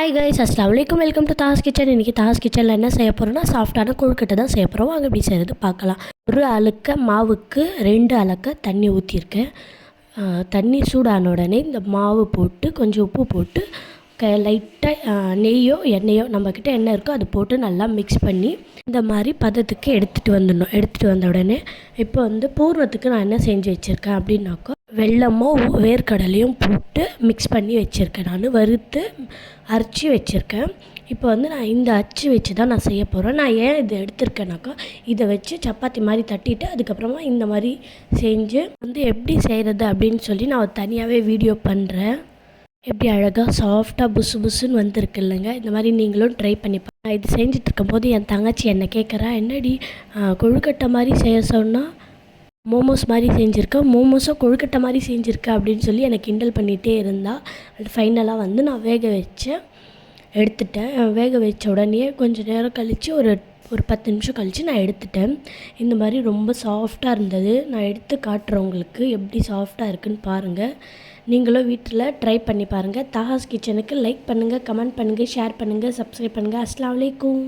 Hi guys அஸ்லாம் வலைக்கம் welcome to Das kitchen இன்றைக்கி தாஸ் கிச்சனில் என்ன செய்ய போகிறோம்னா சாஃப்டான கொழுக்கட்டை தான் செய்ய போகிறோம் அங்கே எப்படி செய்கிறது பார்க்கலாம். ஒரு அழுக்க மாவுக்கு ரெண்டு அழுக்க தண்ணி ஊற்றிருக்கேன் தண்ணி சூடான உடனே இந்த மாவு போட்டு கொஞ்சம் உப்பு போட்டு க லைட்டாக நெய்யோ எண்ணெயோ நம்மக்கிட்ட என்ன இருக்கோ அது போட்டு நல்லா மிக்ஸ் பண்ணி இந்த மாதிரி பதத்துக்கு எடுத்துகிட்டு வந்துடணும். எடுத்துகிட்டு வந்த உடனே இப்போ வந்து பூர்ணத்துக்கு நான் என்ன செஞ்சு வச்சுருக்கேன் அப்படின்னாக்கா வெல்லமும் வேர்க்கடலையும் போட்டு மிக்ஸ் பண்ணி வச்சுருக்கேன். நான் வறுத்து அரைச்சி வச்சுருக்கேன். இப்போ வந்து நான் இந்த அச்சு வச்சு தான் நான் செய்ய போகிறேன் நான் ஏன் இதை எடுத்திருக்கேனாக்கா இதை வச்சு சப்பாத்தி மாதிரி தட்டிட்டு அதுக்கப்புறமா இந்த மாதிரி செஞ்சு வந்து எப்படி செய்கிறது அப்படின்னு சொல்லி நான் தனியாகவே வீடியோ பண்ணுறேன் எப்படி அழகாக சாஃப்டாக புசு புசுன்னு வந்திருக்கு இல்லைங்க? இந்த மாதிரி நீங்களும் ட்ரை பண்ணி நான் இது செஞ்சுட்டு இருக்கும்போது என் தங்கச்சி என்னை கேட்குறா என்னடி கொழுக்கட்டை மாதிரி செய்ய சொன்னால் மோமோஸ் மாதிரி செஞ்சுருக்கேன் மோமோஸும் கொழுக்கட்டை மாதிரி செஞ்சுருக்கேன் அப்படின்னு சொல்லி எனக்கு கிண்டல் பண்ணிகிட்டே இருந்தால் அது ஃபைனலாக வந்து நான் வேக வச்சேன் எடுத்துட்டேன். வேக வச்ச உடனே கொஞ்சம் நேரம் கழித்து ஒரு ஒரு பத்து நிமிஷம் கழித்து நான் எடுத்துட்டேன். இந்த மாதிரி ரொம்ப சாஃப்டாக இருந்தது. நான் எடுத்து காட்டுறேன் உங்களுக்கு எப்படி சாஃப்டாக இருக்குன்னு பாருங்கள் நீங்களும் வீட்டில் ட்ரை பண்ணி பாருங்கள் தாஹாஸ் கிச்சனுக்கு லைக் பண்ணுங்கள் கமெண்ட் பண்ணுங்கள் ஷேர் பண்ணுங்கள் சப்ஸ்கிரைப் பண்ணுங்கள் அஸ்லாம் வலைக்கும்